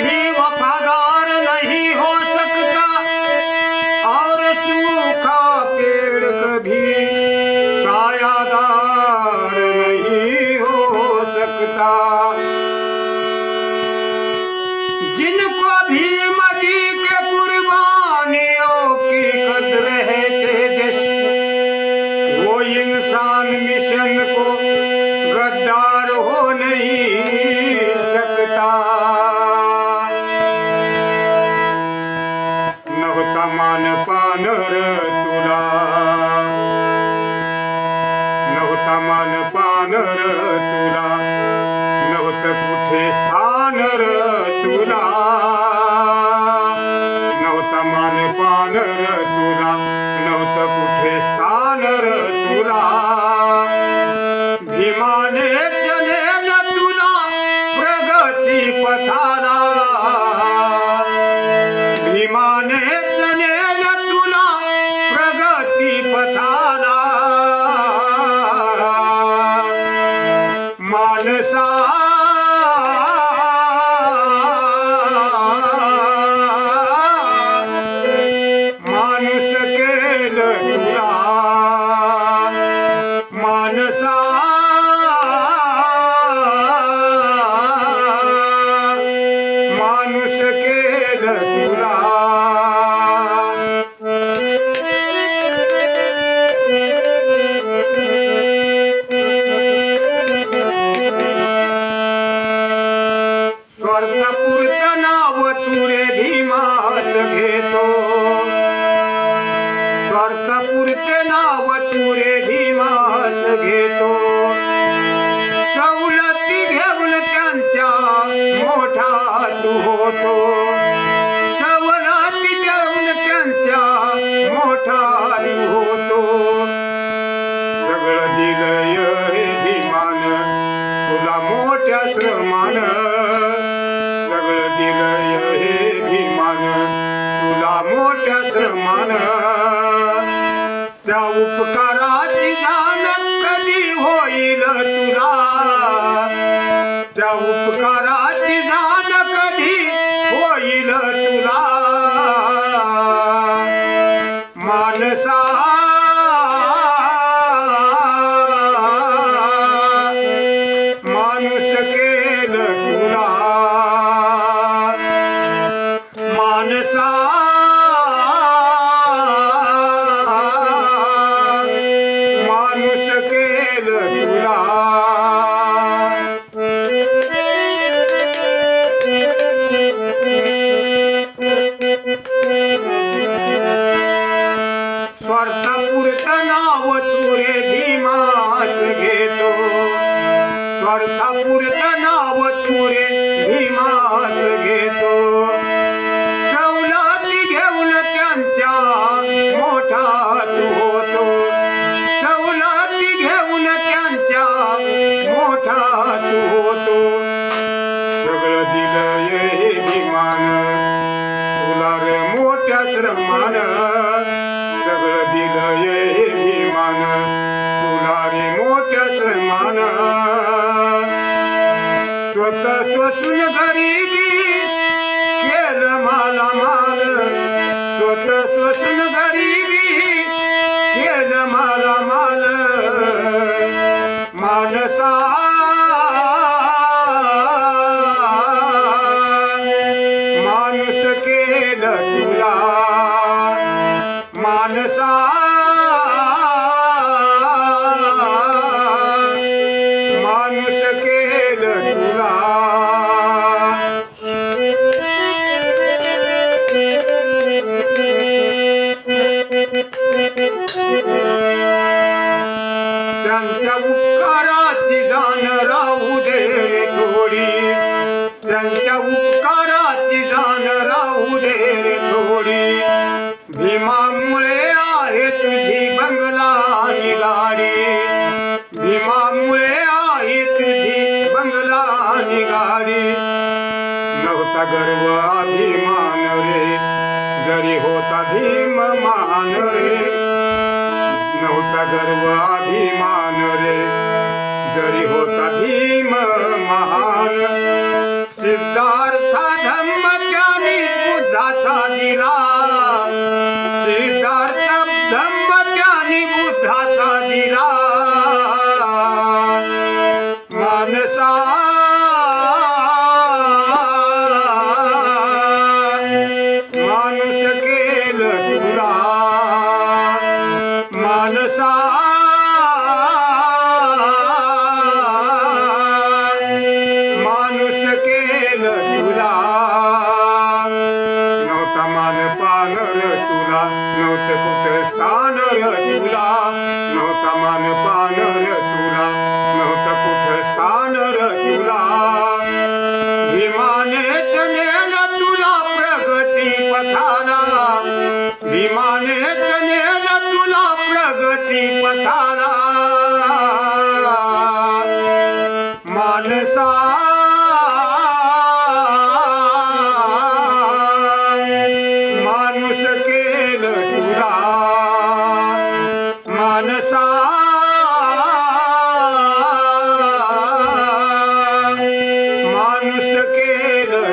भिवा नव्हता मान तुला मानसा उपकाराची जाण कधी होईल तुला? त्या उपकाराची जाण कधी होईल तुला? माणसा माणूस केलं तुला? माणसा स्वार्थपुरत नाव तुरे स्वसून घरी त्यांच्या उपकाराची जाण राहू दे रे थोडी. त्यांच्या उपकाराची जाण राहू दे रे थोडी. भीमामुळे आहे तुझी बंगला आणि गाडी. भीमामुळे आहे तुझी बंगला आणि गाडी. नव्हता गर्व अभिमान रे. जरी होता भीम मान रे. नव्हता गर्व अभिमान रे। जरी होता भीम महान सिद्धार्थ धम बुद्धाचा दिला सिद्धार्थ धम्म त्याने बुद्धाचा दिला ज्ञाने जनेल प्रगती पथाला मानसा। माणूस केल तुला मानसा। माणूस केल